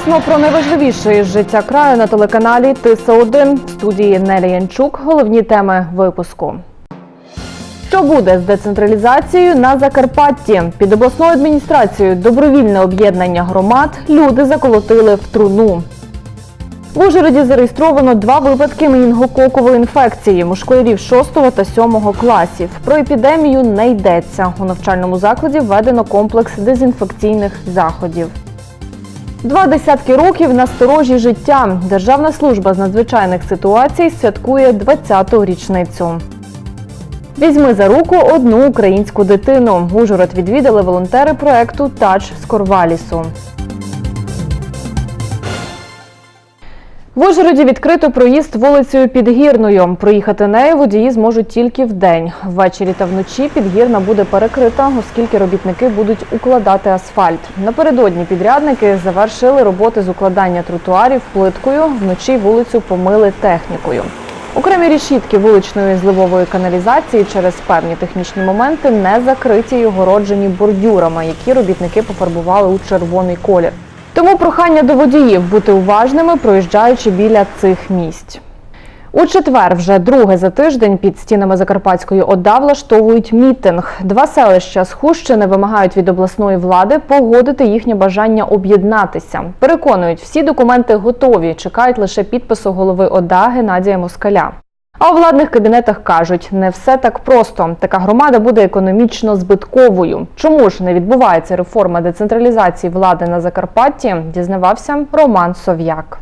Вчасно про найважливіше із життя краю на телеканалі Тиса 1 в студії Нелі Янчук. Головні теми випуску. Що буде з децентралізацією на Закарпатті? Під обласною адміністрацією добровільне об'єднання громад люди заколотили в труну. В Ужгороді зареєстровано два випадки менінгококової інфекції у школярів 6 та 7 класів. Про епідемію не йдеться. У навчальному закладі введено комплекс дезінфекційних заходів. Два десятки років на сторожі життя. Державна служба з надзвичайних ситуацій святкує 20-ту річницю. Візьми за руку одну українську дитину. Ужгород відвідали волонтери проекту Тач з Корвалісу. В Ужгороді відкрито проїзд вулицею Підгірною. Проїхати нею водії зможуть тільки вдень. Ввечері та вночі підгірна буде перекрита, оскільки робітники будуть укладати асфальт. Напередодні підрядники завершили роботи з укладання тротуарів плиткою. Вночі вулицю помили технікою. Окремі рішітки вуличної зливової каналізації через певні технічні моменти не закриті й огороджені бордюрами, які робітники пофарбували у червоний колір. Тому прохання до водіїв бути уважними, проїжджаючи біля цих місць. У четвер, вже друге за тиждень, під стінами Закарпатської ОДА влаштовують мітинг. Два селища з Хущини вимагають від обласної влади погодити їхнє бажання об'єднатися. Переконують, всі документи готові, чекають лише підпису голови ОДА Геннадія Москаля. А у владних кабінетах кажуть, не все так просто. Така громада буде економічно збитковою. Чому ж не відбувається реформа децентралізації влади на Закарпатті? Дізнавався Роман Сов'як.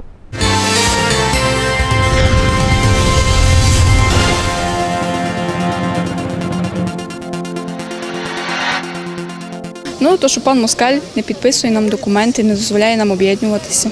Ну, то, що пан Москаль не підписує нам документи, не дозволяє нам об'єднуватися.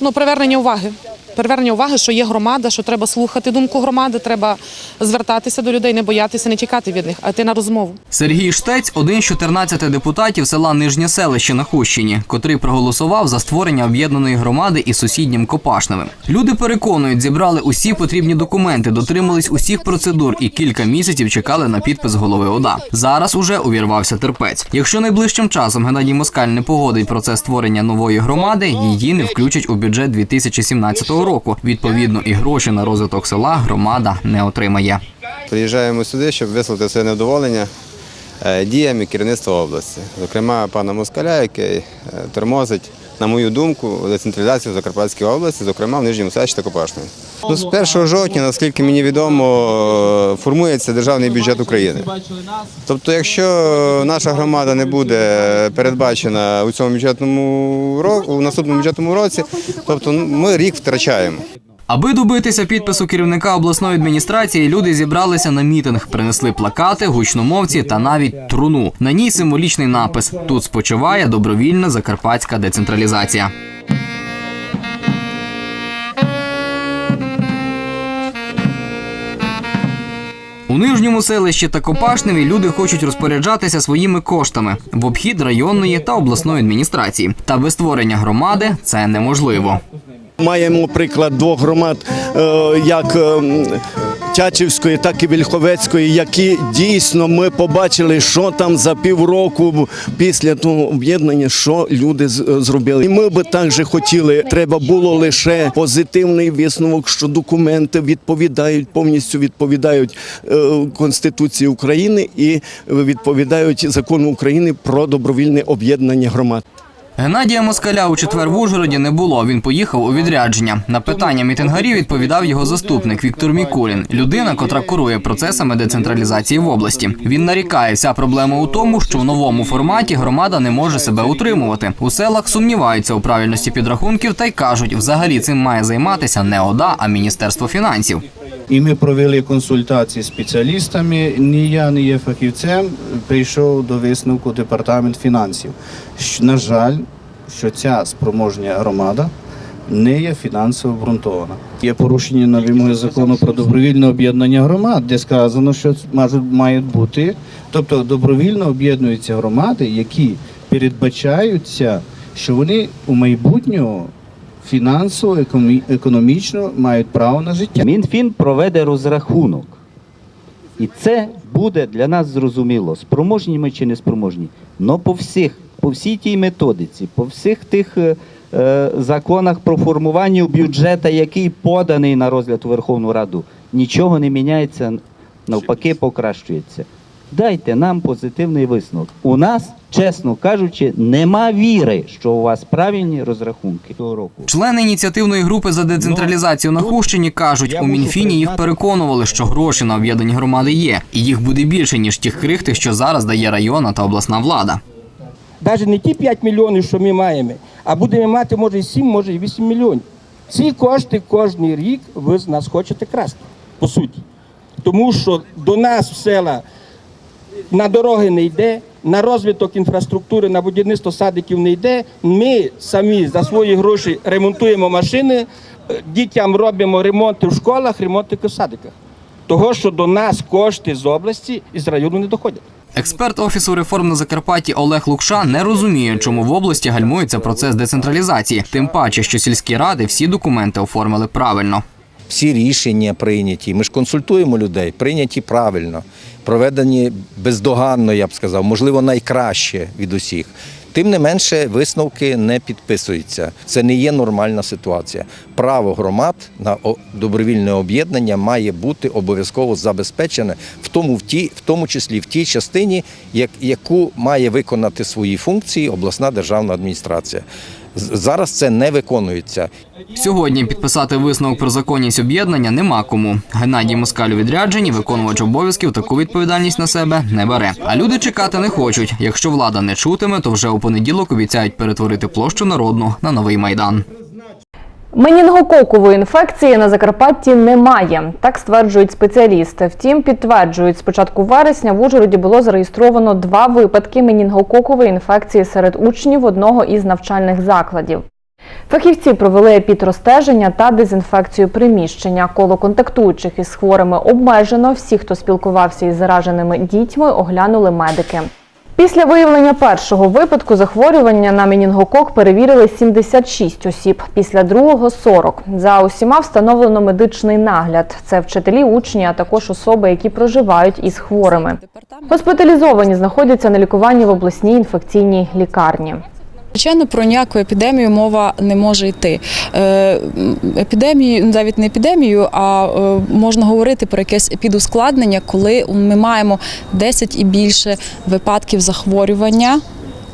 Ну, привернення уваги. Привернення уваги, що є громада, що треба слухати думку громади, треба звертатися до людей, не боятися, не чекати від них, а йти на розмову. Сергій Штець один з 14 депутатів села Нижнє селище на Хущині, котрий проголосував за створення об'єднаної громади із сусіднім Копашневим. Люди переконують, зібрали усі потрібні документи, дотримались усіх процедур і кілька місяців чекали на підпис голови ОДА. Зараз уже увірвався терпець. Якщо найближчим часом Геннадій Москаль не погодить процес створення нової громади, її не включать у бюджет 2017 року. Відповідно, і гроші на розвиток села громада не отримає. Приїжджаємо сюди, щоб висловити своє невдоволення е, діями керівництва області, зокрема пана Москаля, який е, тормозить, на мою думку, децентралізацію в Закарпатській області, зокрема в Нижньому селищі та Копашної. Ну, з 1 жовтня, наскільки мені відомо, формується державний бюджет України. Тобто, якщо наша громада не буде передбачена у цьому бюджетному року, у наступному бюджетному році, тобто ну, ми рік втрачаємо. Аби добитися підпису керівника обласної адміністрації, люди зібралися на мітинг, принесли плакати, гучномовці та навіть труну. На ній символічний напис: тут спочиває добровільна закарпатська децентралізація. У нижньому селищі та Копашневі люди хочуть розпоряджатися своїми коштами в обхід районної та обласної адміністрації. Та без створення громади це неможливо. Маємо приклад двох громад, е, як ем, Тячівської, так і Вільховецької, які дійсно ми побачили, що там за півроку після того об'єднання, що люди з- зробили. І ми би також хотіли, треба було лише позитивний висновок, що документи відповідають, повністю відповідають е, Конституції України і відповідають закону України про добровільне об'єднання громад. Геннадія Москаля у четвер в Ужгороді не було. Він поїхав у відрядження. На питання мітингарів відповідав його заступник Віктор Мікулін, людина, котра курує процесами децентралізації в області. Він нарікає, вся проблема у тому, що в новому форматі громада не може себе утримувати. У селах сумніваються у правильності підрахунків та й кажуть, взагалі цим має займатися не ОДА, а Міністерство фінансів. І ми провели консультації з спеціалістами. Ні я не є фахівцем. Прийшов до висновку департамент фінансів. На жаль, що ця спроможня громада не є фінансово обґрунтована. Є порушення на вимоги закону про добровільне об'єднання громад, де сказано, що мають- бути, тобто добровільно об'єднуються громади, які передбачаються, що вони у майбутнього фінансово, економі- економічно мають право на життя. Мінфін проведе розрахунок. І це буде для нас зрозуміло, спроможні ми чи не спроможні. Но по всіх, по всій тій методиці, по всіх тих е, е, законах про формування бюджету, який поданий на розгляд у Верховну Раду, нічого не міняється, навпаки, покращується. Дайте нам позитивний висновок. У нас, чесно кажучи, нема віри, що у вас правильні розрахунки цього року. Члени ініціативної групи за децентралізацію на Хущині кажуть, у Мінфіні їх переконували, що гроші на об'єднані громади є, і їх буде більше ніж тих крихти, що зараз дає районна та обласна влада. навіть не ті 5 мільйонів, що ми маємо, а будемо мати може і 7, може і 8 мільйонів. Ці кошти кожен рік ви з нас хочете красти, по суті. Тому що до нас в села на дороги не йде, на розвиток інфраструктури, на будівництво садиків не йде. Ми самі за свої гроші ремонтуємо машини, е, дітям робимо ремонти в школах, ремонти в садиках. Того, що до нас кошти з області і з району не доходять. Експерт офісу реформ на Закарпатті Олег Лукша не розуміє, чому в області гальмується процес децентралізації, тим паче, що сільські ради всі документи оформили правильно. Всі рішення прийняті. Ми ж консультуємо людей, прийняті правильно, проведені бездоганно, я б сказав, можливо, найкраще від усіх. Тим не менше, висновки не підписуються. Це не є нормальна ситуація. Право громад на добровільне об'єднання має бути обов'язково забезпечене, в тому, в, тій, в тому числі в тій частині, як, яку має виконати свої функції обласна державна адміністрація. Зараз це не виконується. Сьогодні підписати висновок про законність об'єднання нема кому. Геннадій Москаль у відрядженні, виконувач обов'язків, таку відповідальність на себе не бере. А люди чекати не хочуть. Якщо влада не чутиме, то вже у понеділок обіцяють перетворити площу народну на новий майдан. Менінгококової інфекції на Закарпатті немає, так стверджують спеціалісти. Втім, підтверджують, з початку вересня в Ужгороді було зареєстровано два випадки менінгококової інфекції серед учнів одного із навчальних закладів. Фахівці провели епідростеження та дезінфекцію приміщення. Коло контактуючих із хворими обмежено. Всі, хто спілкувався із зараженими дітьми, оглянули медики. Після виявлення першого випадку захворювання на менінгокок перевірили 76 осіб, після другого 40. За усіма встановлено медичний нагляд. Це вчителі, учні, а також особи, які проживають із хворими. Госпіталізовані знаходяться на лікуванні в обласній інфекційній лікарні. Звичайно, про ніяку епідемію мова не може йти. Е, Епідемію, навіть не епідемію, а е, можна говорити про якесь епідускладнення, коли ми маємо 10 і більше випадків захворювання,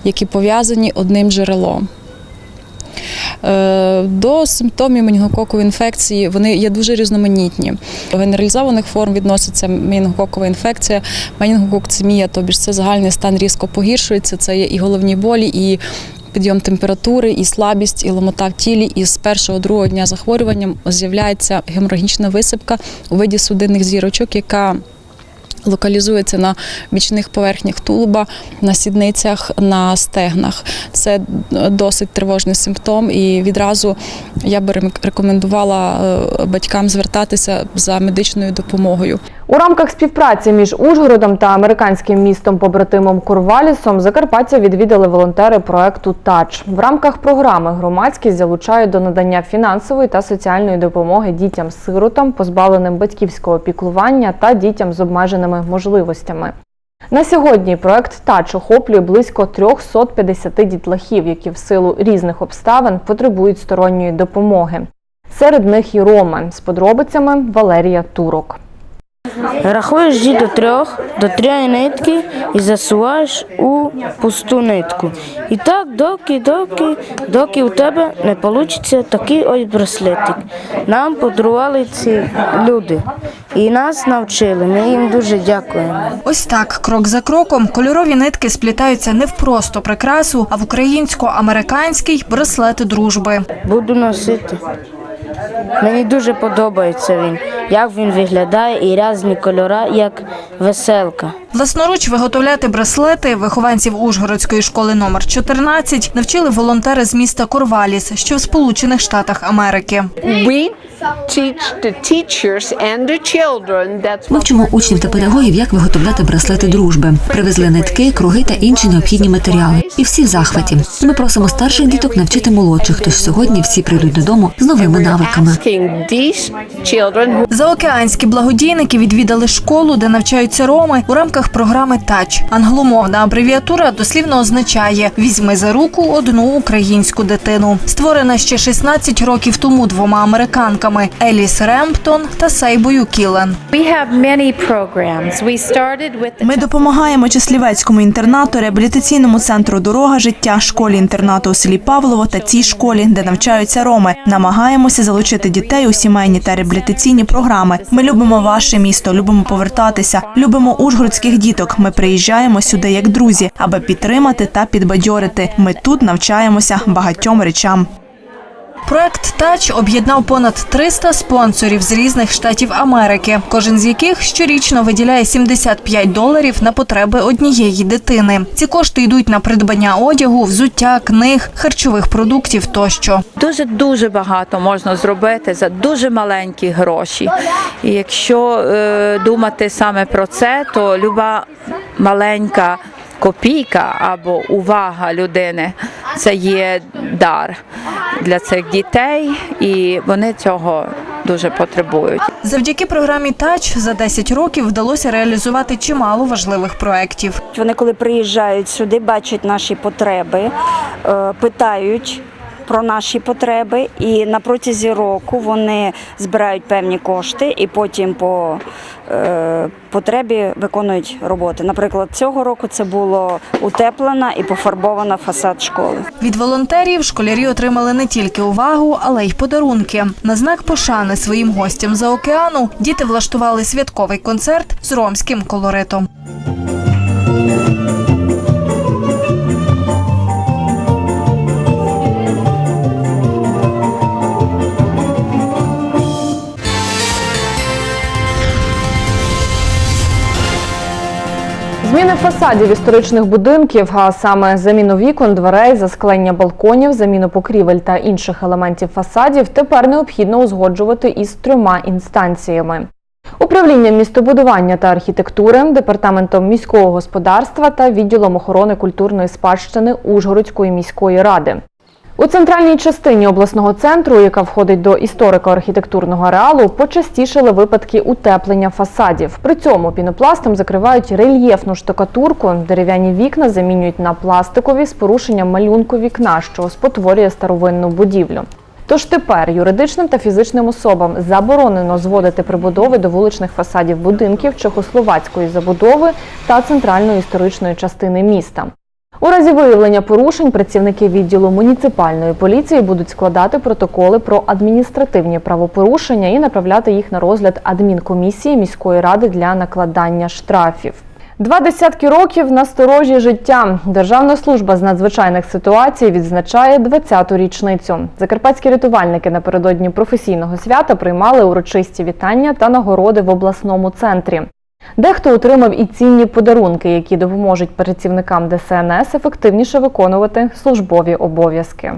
які пов'язані одним джерелом. Е, До симптомів менінгококової інфекції вони є дуже різноманітні. До генералізованих форм відноситься менінгококова інфекція, менінгококцемія, тобі це загальний стан різко погіршується. Це є і головні болі, і підйом температури, і слабість, і ломота в тілі. І з першого другого дня захворювання з'являється геморагічна висипка у виді судинних зірочок, яка Локалізується на бічних поверхнях тулуба, на сідницях, на стегнах. Це досить тривожний симптом, і відразу я би рекомендувала е, батькам звертатися за медичною допомогою. У рамках співпраці між Ужгородом та американським містом побратимом Корвалісом Закарпаття відвідали волонтери проекту Тач. В рамках програми громадськість залучають до надання фінансової та соціальної допомоги дітям-сиротам, позбавленим батьківського піклування та дітям з обмеженими можливостями. На сьогодні проект Тач охоплює близько 350 дітлахів, які в силу різних обставин потребують сторонньої допомоги. Серед них і роми з подробицями Валерія Турок. Рахуєш дій до трьох, до трьох нитки і засуваєш у пусту нитку. І так, доки, доки, доки у тебе не вийде такий ось браслетик. Нам подарували ці люди і нас навчили. Ми їм дуже дякуємо. Ось так, крок за кроком, кольорові нитки сплітаються не в просто прикрасу, а в українсько-американський браслет дружби. Буду носити. Мені дуже подобається він, як він виглядає і різні кольори, як веселка. Власноруч виготовляти браслети вихованців Ужгородської школи номер 14 навчили волонтери з міста Корваліс, що в Сполучених Штатах Америки. We teach the teachers and the children that's Ми вчимо учнів та педагогів, як виготовляти браслети дружби. Привезли нитки, круги та інші необхідні матеріали. І всі в захваті. Ми просимо старших діток навчити молодших, тож сьогодні всі прийдуть додому з новими навиками. asking these Заокеанські благодійники відвідали школу, де навчаються роми у рамках програми ТАЧ. Англомовна абревіатура дослівно означає Візьми за руку одну українську дитину. Створена ще 16 років тому двома американками Еліс Ремптон та Сейбою Кілен. Ми допомагаємо Числівецькому інтернату, реабілітаційному центру Дорога життя, школі інтернату у селі Павлово та цій школі, де навчаються роми. Намагаємося залучити дітей у сімейні та реабілітаційні програми. Ми любимо ваше місто, любимо повертатися, любимо ужгородських діток. Ми приїжджаємо сюди як друзі, аби підтримати та підбадьорити. Ми тут навчаємося багатьом речам. Проект ТАЧ об'єднав понад 300 спонсорів з різних штатів Америки, кожен з яких щорічно виділяє 75 доларів на потреби однієї дитини. Ці кошти йдуть на придбання одягу, взуття, книг, харчових продуктів тощо. Дуже дуже багато можна зробити за дуже маленькі гроші. І якщо е, думати саме про це, то люба маленька копійка або увага людини це є дар для цих дітей, і вони цього дуже потребують. Завдяки програмі ТАЧ за 10 років вдалося реалізувати чимало важливих проєктів. Вони, коли приїжджають сюди, бачать наші потреби, е, питають. Про наші потреби, і на протязі року вони збирають певні кошти і потім по е, потребі виконують роботи. Наприклад, цього року це було утеплена і пофарбована фасад школи. Від волонтерів школярі отримали не тільки увагу, але й подарунки. На знак пошани своїм гостям за океану діти влаштували святковий концерт з ромським колоритом. Фасадів історичних будинків, а саме заміну вікон, дверей, засклення балконів, заміну покрівель та інших елементів фасадів тепер необхідно узгоджувати із трьома інстанціями. Управлінням містобудування та архітектури, департаментом міського господарства та відділом охорони культурної спадщини Ужгородської міської ради. У центральній частині обласного центру, яка входить до історико-архітектурного ареалу, почастішали випадки утеплення фасадів. При цьому пінопластом закривають рельєфну штукатурку, дерев'яні вікна замінюють на пластикові з порушенням малюнку вікна, що спотворює старовинну будівлю. Тож тепер юридичним та фізичним особам заборонено зводити прибудови до вуличних фасадів будинків чехословацької забудови та центральної історичної частини міста. У разі виявлення порушень працівники відділу муніципальної поліції будуть складати протоколи про адміністративні правопорушення і направляти їх на розгляд адмінкомісії міської ради для накладання штрафів. Два десятки років на сторожі життя. Державна служба з надзвичайних ситуацій відзначає 20-ту річницю. Закарпатські рятувальники напередодні професійного свята приймали урочисті вітання та нагороди в обласному центрі. Дехто отримав і цінні подарунки, які допоможуть працівникам ДСНС ефективніше виконувати службові обов'язки.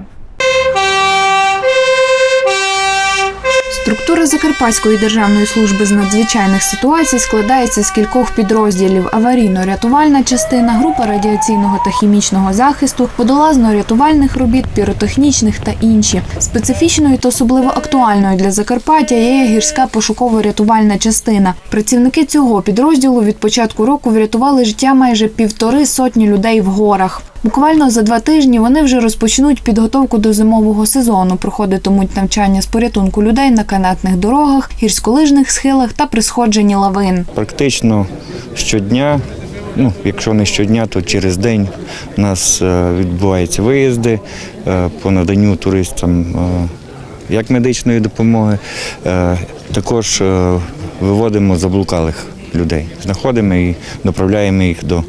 Структура Закарпатської державної служби з надзвичайних ситуацій складається з кількох підрозділів: аварійно-рятувальна частина, група радіаційного та хімічного захисту, водолазно-рятувальних робіт, піротехнічних та інші. Специфічною та особливо актуальною для Закарпаття є гірська пошуково-рятувальна частина. Працівники цього підрозділу від початку року врятували життя майже півтори сотні людей в горах. Буквально за два тижні вони вже розпочнуть підготовку до зимового сезону, проходитимуть навчання з порятунку людей на канатних дорогах, гірськолижних схилах та при сходженні лавин. Практично щодня, ну якщо не щодня, то через день у нас е, відбуваються виїзди е, по наданню туристам е, як медичної допомоги, також виводимо заблукалих людей, знаходимо і доправляємо їх до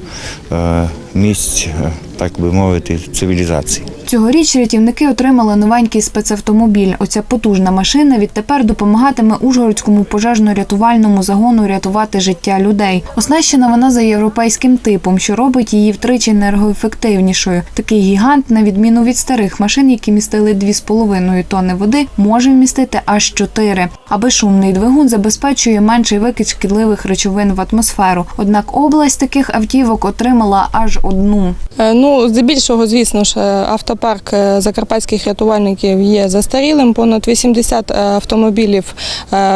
місць, е, так би мовити, цивілізації. Цьогоріч рятівники отримали новенький спецавтомобіль. Оця потужна машина відтепер допомагатиме Ужгородському пожежно-рятувальному загону рятувати життя людей. Оснащена вона за європейським типом, що робить її втричі енергоефективнішою. Такий гігант, на відміну від старих машин, які містили 2,5 тонни води, може вмістити аж 4. А безшумний двигун забезпечує менший викид шкідливих речовин в атмосферу. Однак область таких автівок отримала аж одну. Е, Ну, здебільшого, звісно ж, е, автопарк е, закарпатських рятувальників є застарілим. Понад 80 е, автомобілів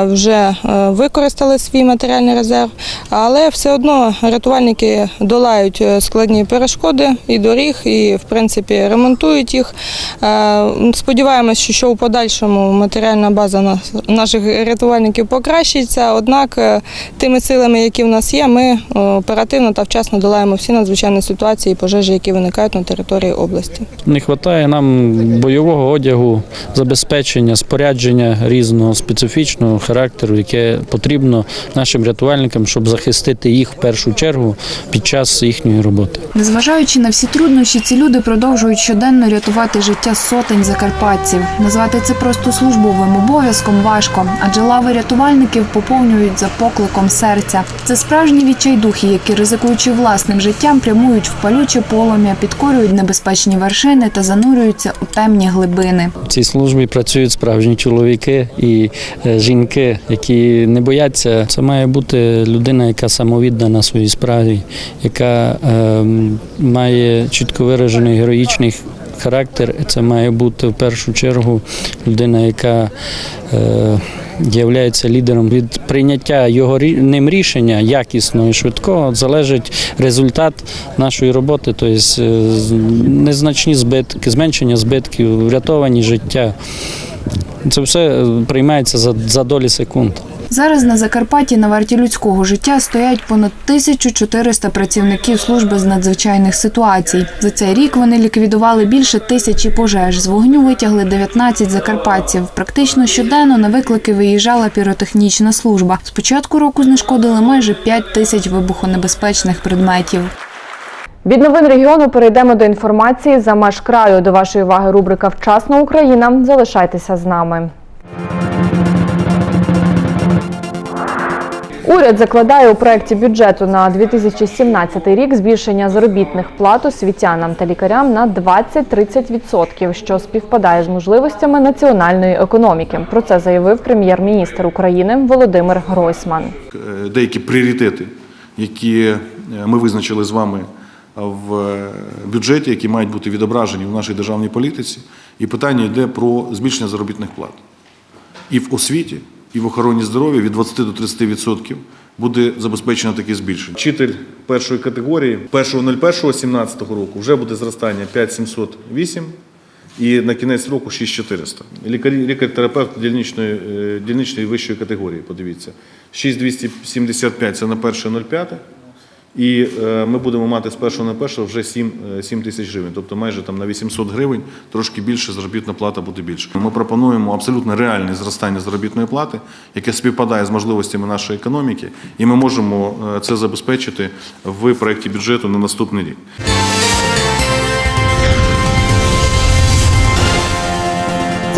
вже використали свій матеріальний резерв, але все одно рятувальники долають складні перешкоди і доріг, і в принципі ремонтують їх. Сподіваємося, що у подальшому матеріальна база наших рятувальників покращиться. Однак тими силами, які в нас є, ми оперативно та вчасно долаємо всі надзвичайні ситуації і пожежі, які виникають на території області. Не вистачає нам бойового одягу, забезпечення, спорядження різного специфічного характеру, яке потрібно нашим рятувальникам, щоб захистити їх в першу чергу під час їхньої роботи. Незважаючи на всі труднощі, ці люди продовжують щоденно рятувати життя сотень закарпатців. Назвати це просто службовим обов'язком важко, адже лави рятувальників поповнюють за покликом серця. Це справжні відчайдухи, які, ризикуючи власним життям, прямують в палюче полум'я, підкорюють небезпечні вершини та занурюються у темні глибини. В цій службі працюють справжні чоловіки і е, жінки, які не бояться. Це має бути людина, яка самовіддана своїй справі, яка е, має чітко виражений героїчний характер. Це має бути в першу чергу людина, яка е, Являється лідером від прийняття його ним рішення якісного і швидкого залежить результат нашої роботи, тобто незначні збитки, зменшення збитків, врятовані життя. Це все е, приймається за, за долі секунд. Зараз на Закарпатті на варті людського життя стоять понад 1400 працівників служби з надзвичайних ситуацій. За цей рік вони ліквідували більше тисячі пожеж. З вогню витягли 19 закарпатців. Практично щоденно на виклики виїжджала піротехнічна служба. З початку року знешкодили майже 5 тисяч вибухонебезпечних предметів. Від новин регіону перейдемо до інформації за меж краю. До вашої уваги рубрика Вчасна Україна. Залишайтеся з нами. Уряд закладає у проєкті бюджету на 2017 рік збільшення заробітних плат освітянам та лікарям на 20-30%, що співпадає з можливостями національної економіки. Про це заявив прем'єр-міністр України Володимир Гройсман. Деякі пріоритети, які е, ми визначили з вами в е, бюджеті, які мають бути відображені в нашій державній політиці. І питання йде про збільшення заробітних плат. І в освіті, і в охороні здоров'я від 20 до 30% буде забезпечено таке збільшення. Вчитель першої категорії 1.01.17 року вже буде зростання 5708 і на кінець року 6400. Лікарі, лікар-терапевт дільничної, е, дільничної вищої категорії, подивіться. 6275 це на 1.05. І е, ми будемо мати з першого на першого вже 7, е, 7 тисяч гривень, тобто майже там на 800 гривень, трошки більше заробітна плата буде більше. Ми пропонуємо абсолютно реальне зростання заробітної плати, яке співпадає з можливостями нашої економіки, і ми можемо е, це забезпечити в проєкті бюджету на наступний рік.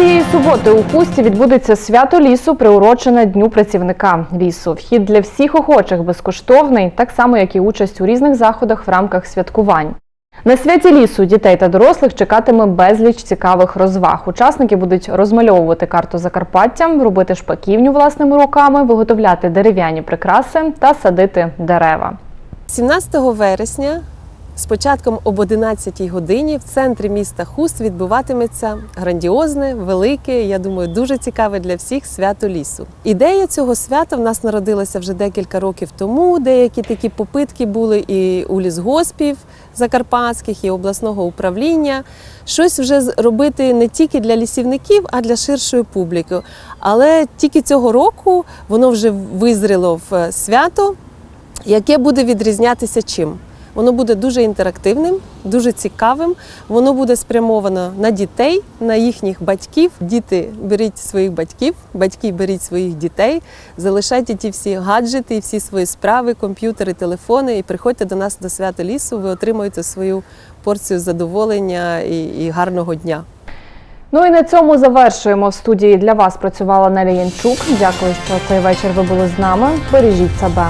Цієї суботи у Хусті відбудеться свято лісу, приурочене Дню працівника лісу. Вхід для всіх охочих безкоштовний, так само як і участь у різних заходах в рамках святкувань. На святі лісу дітей та дорослих чекатиме безліч цікавих розваг. Учасники будуть розмальовувати карту Закарпаття, робити шпаківню власними руками, виготовляти дерев'яні прикраси та садити дерева. 17 вересня з початком об 11 годині в центрі міста Хуст відбуватиметься грандіозне, велике, я думаю, дуже цікаве для всіх свято лісу. Ідея цього свята в нас народилася вже декілька років тому. Деякі такі попитки були і у лісгоспів закарпатських, і обласного управління. Щось вже з- робити не тільки для лісівників, а для ширшої публіки. Але тільки цього року воно вже визріло в е, свято, яке буде відрізнятися чим? Воно буде дуже інтерактивним, дуже цікавим. Воно буде спрямовано на дітей, на їхніх батьків. Діти беріть своїх батьків, батьки беріть своїх дітей, залишайте ті всі гаджети всі свої справи, комп'ютери, телефони, і приходьте до нас до свято лісу. Ви отримуєте свою порцію задоволення і, і гарного дня. Ну і на цьому завершуємо. В студії для вас працювала Неля Янчук. Дякую, що цей вечір ви були з нами. Бережіть себе.